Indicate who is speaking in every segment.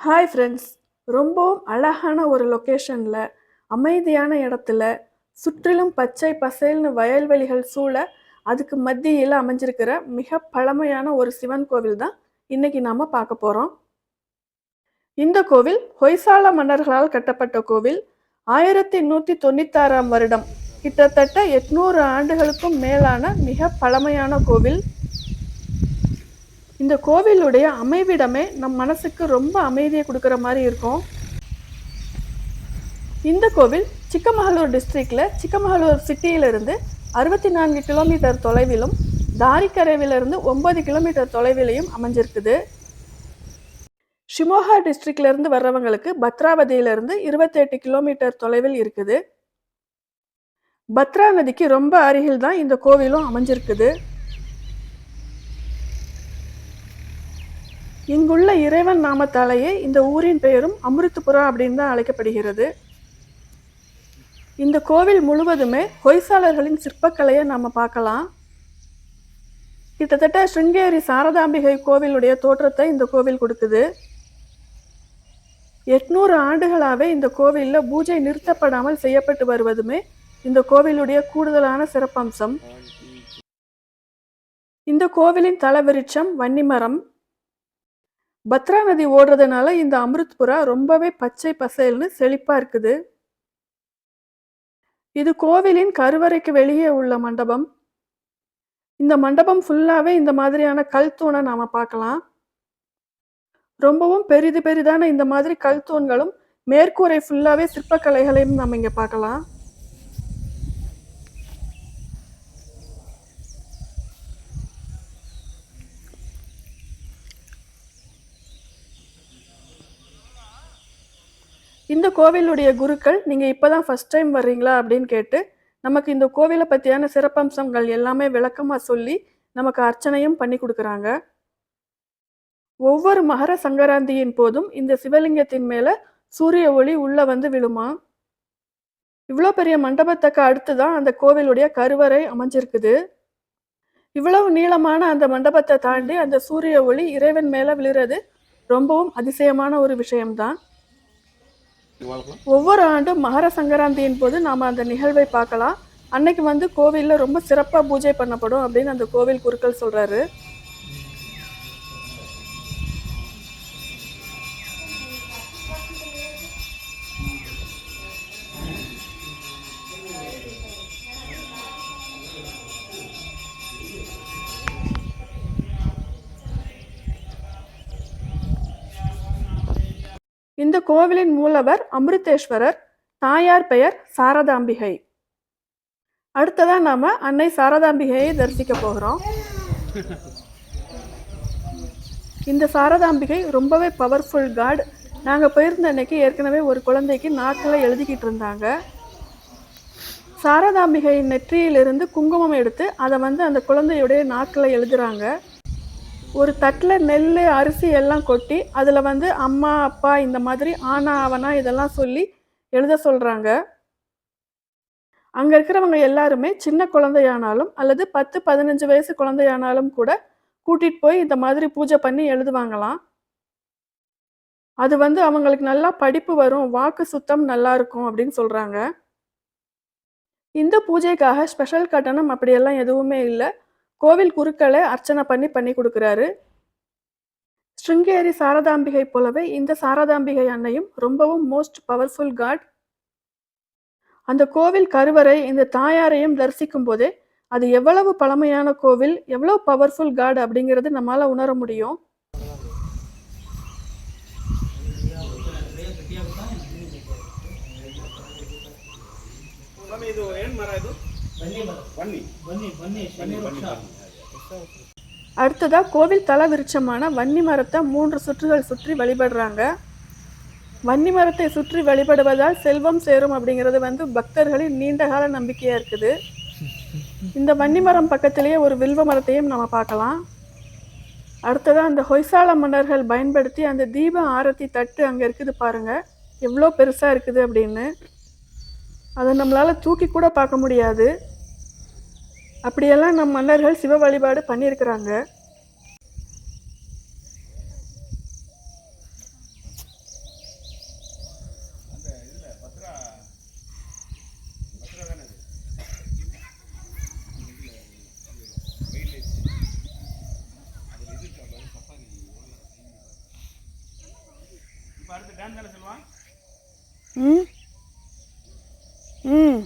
Speaker 1: Hi friends ரொம்பவும் அழகான ஒரு லொக்கேஷனில் அமைதியான இடத்துல சுற்றிலும் பச்சை பசேல்னு வயல்வெளிகள் சூழ அதுக்கு மத்தியில் அமைஞ்சிருக்கிற மிக பழமையான ஒரு சிவன் கோவில் தான் இன்றைக்கி நாம் பார்க்க போகிறோம் இந்த கோவில் ஹொய்சால மன்னர்களால் கட்டப்பட்ட கோவில். ஆயிரத்தி நூற்றி தொண்ணூத்தாறாம் வருடம். கிட்டத்தட்ட எட்நூறு ஆண்டுகளுக்கும் மேலான மிக பழமையான கோவில். இந்த கோவிலுடைய அமைவிடமே நம் மனசுக்கு ரொம்ப அமைதியை கொடுக்குற மாதிரி இருக்கும். இந்த கோவில் சிக்கமகளூர் டிஸ்ட்ரிக்டில் சிக்கமகளூர் சிட்டியிலிருந்து அறுபத்தி நான்கு கிலோமீட்டர் தொலைவிலும் தாரிக்கரைவிலிருந்து ஒன்பது கிலோமீட்டர் தொலைவிலையும் அமைஞ்சிருக்குது. ஷிமோகா டிஸ்ட்ரிக்ட்லேருந்து வர்றவங்களுக்கு பத்ராவதியிலிருந்து இருபத்தெட்டு கிலோமீட்டர் தொலைவில் இருக்குது. பத்ரா நதிக்கு ரொம்ப அருகில் தான் இந்த கோவிலும் அமைஞ்சிருக்குது. இங்குள்ள இறைவன் நாமத்தாலேயே இந்த ஊரின் பெயரும் அமிர்தபுரா அப்படின்னு தான் அழைக்கப்படுகிறது. இந்த கோவில் முழுவதுமே ஹொய்சாளர்களின் சிற்பக்கலையை நாம் பார்க்கலாம். கிட்டத்தட்ட ஸ்ருங்கேரி சாரதாம்பிகை கோவிலுடைய தோற்றத்தை இந்த கோவில் கொடுக்குது. எட்நூறு ஆண்டுகளாகவே இந்த கோவிலில் பூஜை நிறுத்தப்படாமல் செய்யப்பட்டு வருவதுமே இந்த கோவிலுடைய கூடுதலான சிறப்பம்சம். இந்த கோவிலின் தலவிருட்சம் வன்னிமரம் பத்ரா நதி ஓடுறதுனால இந்த அமிர்த்புரா ரொம்பவே பச்சை பசேல்னு செழிப்பாக இருக்குது. இது கோவிலின் கருவறைக்கு வெளியே உள்ள மண்டபம். இந்த மண்டபம் ஃபுல்லாகவே இந்த மாதிரியான கல் தூணை நாம் பார்க்கலாம். ரொம்பவும் பெரிது பெரிதான இந்த மாதிரி கல் தூண்களும் மேற்கூரை ஃபுல்லாகவே சிற்பக்கலைகளையும் நம்ம இங்கே பார்க்கலாம். இந்த கோவிலுடைய குருக்கள் நீங்கள் இப்போ தான் ஃபஸ்ட் டைம் வர்றீங்களா அப்படின்னு கேட்டு நமக்கு இந்த கோவிலை பற்றியான சிறப்பம்சங்கள் எல்லாமே விளக்கமாக சொல்லி நமக்கு அர்ச்சனையும் பண்ணி கொடுக்குறாங்க. ஒவ்வொரு மகர சங்கராந்தியின் போதும் இந்த சிவலிங்கத்தின் மேலே சூரிய ஒளி உள்ளே வந்து விழுமா? இவ்வளோ பெரிய மண்டபத்துக்கு அடுத்து தான் அந்த கோவிலுடைய கருவறை அமைஞ்சிருக்குது. இவ்வளவு நீளமான அந்த மண்டபத்தை தாண்டி அந்த சூரிய ஒளி இறைவன் மேலே விழுறது ரொம்பவும் அதிசயமான ஒரு விஷயம்தான். ஒவ்வொரு ஆண்டும் மகர சங்கராந்தியின் போது நாம் அந்த நிகழ்வை பார்க்கலாம். அன்னைக்கு வந்து கோவிலில் ரொம்ப சிறப்பாக பூஜை பண்ணப்படும் அப்படின்னு அந்த கோவில் குருக்கள் சொல்கிறாரு இந்த கோவிலின் மூலவர் அமிர்தேஸ்வரர் தாயார் பெயர் சாரதாம்பிகை. அடுத்ததான் நாம அன்னை சாரதாம்பிகையை தரிசிக்க போகிறோம். இந்த சாரதாம்பிகை ரொம்பவே பவர்ஃபுல் காட் நாங்கள் போயிருந்த அன்னைக்கு ஏற்கனவே ஒரு குழந்தைக்கு நாக்கில் எழுதிக்கிட்டு இருந்தாங்க. சாரதாம்பிகையின் நெற்றியிலிருந்து குங்குமம் எடுத்து அதை வந்து அந்த குழந்தையுடைய நாக்கில் எழுதுகிறாங்க ஒரு தட்டில் நெல் அரிசி எல்லாம் கொட்டி அதில் வந்து அம்மா அப்பா இந்த மாதிரி ஆனா அவனா இதெல்லாம் சொல்லி எழுத சொல்கிறாங்க அங்கே இருக்கிறவங்க எல்லாருமே சின்ன குழந்தையானாலும் அல்லது பத்து பதினஞ்சு வயசு குழந்தையானாலும் கூட கூட்டிகிட்டு போய் இந்த மாதிரி பூஜை பண்ணி எழுதுவாங்களாம். அது வந்து அவங்களுக்கு நல்லா படிப்பு வரும் வாக்கு சுத்தம் நல்லா இருக்கும் அப்படின்னு சொல்கிறாங்க இந்த பூஜைக்காக ஸ்பெஷல் கட்டணம் அப்படியெல்லாம் எதுவுமே இல்லை. கோவில் குருக்களை அர்ச்சனை பண்ணி பண்ணி கொடுக்குறாரு ஸ்ருங்கேரி சாரதாம்பிகை போலவே இந்த சாரதாம்பிகை அன்னையும் ரொம்பவும் மோஸ்ட் பவர்ஃபுல் காட் அந்த கோவில் கருவறை இந்த தாயாரையும் தரிசிக்கும் போதே அது எவ்வளவு பழமையான கோவில் எவ்வளவு பவர்ஃபுல் காட் அப்படிங்கிறது நம்மளால உணர முடியும்
Speaker 2: ಸ್ವಾಮಿ ಇದು ಏನ್ ಮರ ಇದು
Speaker 1: அடுத்ததாக கோவில் தல விருட்சமான வன்னி மரத்தை மூன்று சுற்றுகள் சுற்றி வழிபடுறாங்க. வன்னி மரத்தை சுற்றி வழிபடுவதால் செல்வம் சேரும் அப்படிங்கிறது வந்து பக்தர்களின் நீண்டகால நம்பிக்கையாக இருக்குது. இந்த வன்னி மரம் பக்கத்திலேயே ஒரு வில்வ மரத்தையும் நம்ம பார்க்கலாம். அடுத்ததாக அந்த ஹொய்சால மன்னர்கள் பயன்படுத்தி அந்த தீப ஆரத்தி தட்டு அங்கே இருக்குது பாருங்கள் எவ்வளோ பெருசாக இருக்குது அப்படின்னு. அதை நம்மளால் தூக்கி கூட பார்க்க முடியாது. அப்படியெல்லாம் நம் மன்னர்கள் சிவ வழிபாடு பண்ணியிருக்கிறாங்க. ம்? ம்.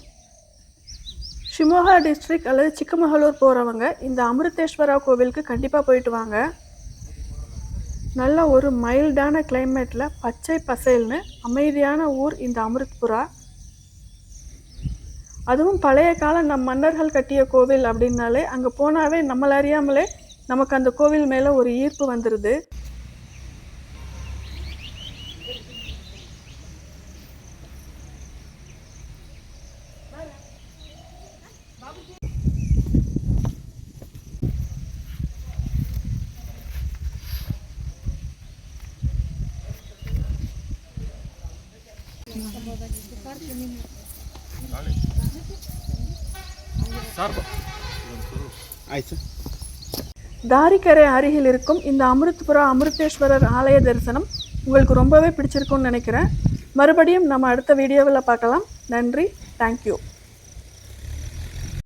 Speaker 1: ஷிமோகா டிஸ்ட்ரிக்ட் அல்லது சிக்கமகளூர் போகிறவங்க இந்த அமிர்தேஸ்வரா கோவிலுக்கு கண்டிப்பாக போயிட்டு வாங்க. நல்ல ஒரு மைல்டான கிளைமேட்டில் பச்சை பசேல்னு அமைதியான ஊர் இந்த அமிர்த்புரா. அதுவும் பழைய கால நம் மன்னர்கள் கட்டிய கோவில் அப்படின்னாலே அங்கே போனாவே நம்மளை அறியாமலே நமக்கு அந்த கோவில் மேலே ஒரு ஈர்ப்பு வந்துடுது தாரிக்கரை அருகில் இருக்கும் இந்த அமிர்தபுரா அமிர்தேஸ்வரர் ஆலய தரிசனம் உங்களுக்கு ரொம்பவே பிடிச்சிருக்கும்னு நினைக்கிறேன். மறுபடியும் நம்ம அடுத்த வீடியோவில் பார்க்கலாம். நன்றி. தேங்க்யூ